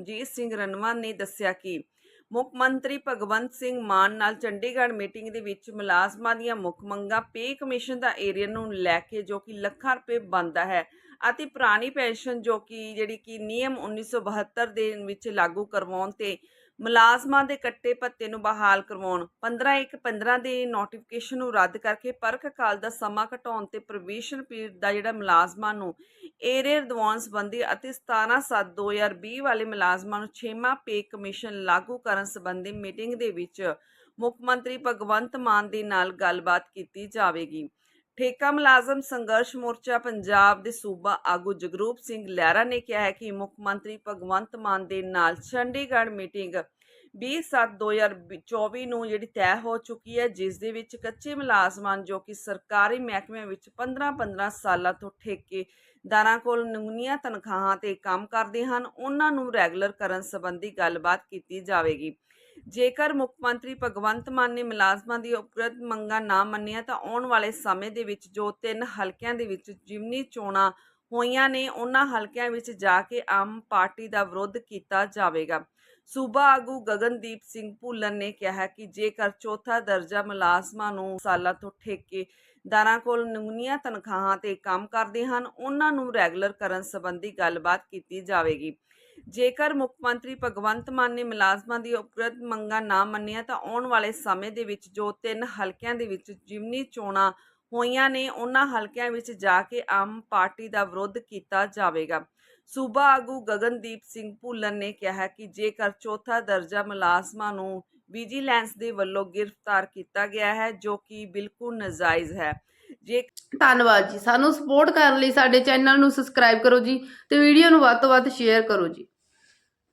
ਰਣਜੀਤ ਸਿੰਘ ਰਣਵਾ ਨੇ ਦੱਸਿਆ ਕਿ ਮੁੱਖ ਮੰਤਰੀ ਭਗਵੰਤ ਸਿੰਘ ਮਾਨ ਨਾਲ ਚੰਡੀਗੜ੍ਹ ਮੀਟਿੰਗ ਦੇ ਵਿੱਚ ਮੁਲਾਜ਼ਮਾਂ ਦੀਆਂ ਮੁੱਖ ਮੰਗਾਂ ਪੇ ਕਮਿਸ਼ਨ ਦਾ ਏਰੀਆ ਨੂੰ ਲੈ ਕੇ ਜੋ ਕਿ ਲੱਖਾਂ ਰੁਪਏ ਬਣਦਾ ਹੈ ਅਤੇ ਪੁਰਾਣੀ ਪੈਨਸ਼ਨ ਜੋ ਕਿ ਜਿਹੜੀ ਕਿ ਨਿਯਮ 1972 ਦੇ ਵਿੱਚ ਲਾਗੂ ਕਰਵਾਉਣ ਤੇ ਮੁਲਾਜ਼ਮਾਂ ਦੇ ਕੱਟੇ ਭੱਤੇ ਨੂੰ ਬਹਾਲ ਕਰਵਾਉਣ 15 ਇੱਕ 15 ਦੇ ਨੋਟੀਫਿਕੇਸ਼ਨ ਨੂੰ ਰੱਦ ਕਰਕੇ ਪਰਖ ਕਾਲ ਦਾ ਸਮਾਂ ਘਟਾਉਣ ਤੇ ਪ੍ਰੋਬੇਸ਼ਨ ਪੀਰੀਅਡ ਦਾ ਜਿਹੜਾ ਮੁਲਾਜ਼ਮਾਂ ਨੂੰ ਏਰੀਅਰ ਦਿਵਾਉਣ ਸੰਬੰਧੀ ਅਤੇ 17/7/2020 ਵਾਲੇ ਮੁਲਾਜ਼ਮਾਂ ਨੂੰ ਛੇਵਾਂ ਪੇ ਕਮਿਸ਼ਨ ਲਾਗੂ ਕਰਨ ਸੰਬੰਧੀ ਮੀਟਿੰਗ ਦੇ ਵਿੱਚ ਮੁੱਖ ਮੰਤਰੀ ਭਗਵੰਤ ਮਾਨ ਦੇ ਨਾਲ ਗੱਲਬਾਤ ਕੀਤੀ ਜਾਵੇਗੀ। ਠੇਕਾ ਮੁਲਾਜ਼ਮ ਸੰਘਰਸ਼ ਮੋਰਚਾ ਪੰਜਾਬ ਦੇ ਸੂਬਾ ਆਗੂ ਜਗਰੂਪ ਸਿੰਘ ਲਹਿਰਾ ਨੇ ਕਿਹਾ ਹੈ ਕਿ ਮੁੱਖ ਮੰਤਰੀ ਭਗਵੰਤ ਮਾਨ ਦੇ ਨਾਲ ਚੰਡੀਗੜ੍ਹ ਮੀਟਿੰਗ 20/7/2024 ਨੂੰ ਜਿਹੜੀ ਤੈਅ ਹੋ ਚੁੱਕੀ ਹੈ, ਜਿਸ ਦੇ ਵਿੱਚ ਕੱਚੇ ਮੁਲਾਜ਼ਮਾਂ ਜੋ ਕਿ ਸਰਕਾਰੀ ਮਹਿਕਮਿਆਂ ਵਿੱਚ 15-15 ਸਾਲਾਂ ਤੋਂ ਠੇਕੇਦਾਰਾਂ ਕੋਲ ਨਮੂਨੀਆਂ ਤਨਖਾਹਾਂ ਤੇ ਕੰਮ ਕਰਦੇ ਹਨ, ਉਹਨਾਂ ਨੂੰ ਰੈਗੂਲਰ ਕਰਨ ਸੰਬੰਧੀ ਗੱਲਬਾਤ ਕੀਤੀ ਜਾਵੇਗੀ। ਜੇਕਰ ਮੁੱਖ ਮੰਤਰੀ ਭਗਵੰਤ ਮਾਨ ਨੇ ਮੁਲਾਜ਼ਮਾਂ ਦੀ ਉਪਰਤ ਮੰਗਾਂ ਨਾ ਮੰਨੀਆਂ, ਤਾਂ ਆਉਣ ਵਾਲੇ ਸਮੇਂ ਦੇ ਵਿੱਚ ਜੋ ਤਿੰਨ ਹਲਕਿਆਂ ਦੇ ਵਿੱਚ ਜਿਮਨੀ ਚੋਣਾਂ ਹੋਈਆਂ ਨੇ, ਉਹਨਾਂ ਹਲਕਿਆਂ ਵਿੱਚ ਜਾ ਕੇ ਆਮ ਪਾਰਟੀ ਦਾ ਵਿਰੋਧ ਕੀਤਾ ਜਾਵੇਗਾ। ਸੂਬਾ ਆਗੂ ਗਗਨਦੀਪ ਸਿੰਘ ਭੁੱਲਰ ਨੇ ਕਿਹਾ ਕਿ ਜੇਕਰ ਚੌਥਾ ਦਰਜਾ ਮੁਲਾਜ਼ਮਾਂ ਨੂੰ ਸਾਲਾਂ ਤੋਂ ਠੇਕੇਦਾਰਾਂ ਕੋਲ ਨਮੂਨੀਆਂ ਤਨਖਾਹਾਂ ਤੇ ਕੰਮ ਕਰਦੇ ਹਨ, ਉਹਨਾਂ ਨੂੰ ਰੈਗੂਲਰ ਕਰਨ ਸੰਬੰਧੀ ਗੱਲਬਾਤ ਕੀਤੀ ਜਾਵੇਗੀ। ਜੇਕਰ ਮੁੱਖ ਮੰਤਰੀ ਭਗਵੰਤ ਮਾਨ ਨੇ ਮੁਲਾਜ਼ਮਾਂ ਦੀ ਉਪਰਤ ਮੰਗਾਂ ਨਾ ਮੰਨੀਆਂ, ਤਾਂ ਆਉਣ ਵਾਲੇ ਸਮੇਂ ਦੇ ਵਿੱਚ ਜੋ ਤਿੰਨ ਹਲਕਿਆਂ ਦੇ ਵਿੱਚ ਜਿਮਨੀ ਚੋਣਾਂ ਹੋਈਆਂ ਨੇ, ਉਹਨਾਂ ਹਲਕਿਆਂ ਵਿੱਚ ਜਾ ਕੇ ਆਮ ਪਾਰਟੀ ਦਾ ਵਿਰੋਧ ਕੀਤਾ ਜਾਵੇਗਾ। ਸੂਬਾ ਆਗੂ ਗਗਨਦੀਪ ਸਿੰਘ ਭੁੱਲਰ ਨੇ ਕਿਹਾ ਹੈ ਕਿ ਜੇਕਰ ਚੌਥਾ ਦਰਜਾ ਮੁਲਾਜ਼ਮਾਂ ਨੂੰ ਵਿਜੀਲੈਂਸ ਦੇ ਵੱਲੋਂ ਗ੍ਰਿਫਤਾਰ ਕੀਤਾ ਗਿਆ ਹੈ, ਜੋ ਕਿ ਬਿਲਕੁਲ ਨਜਾਇਜ਼ ਹੈ। ਜੇ ਧੰਨਵਾਦ ਜੀ। ਸਾਨੂੰ ਸਪੋਰਟ ਕਰਨ ਲਈ ਸਾਡੇ ਚੈਨਲ ਨੂੰ ਸਬਸਕ੍ਰਾਈਬ ਕਰੋ ਜੀ ਤੇ ਵੀਡੀਓ ਨੂੰ ਵੱਧ ਤੋਂ ਵੱਧ ਸ਼ੇਅਰ ਕਰੋ ਜੀ।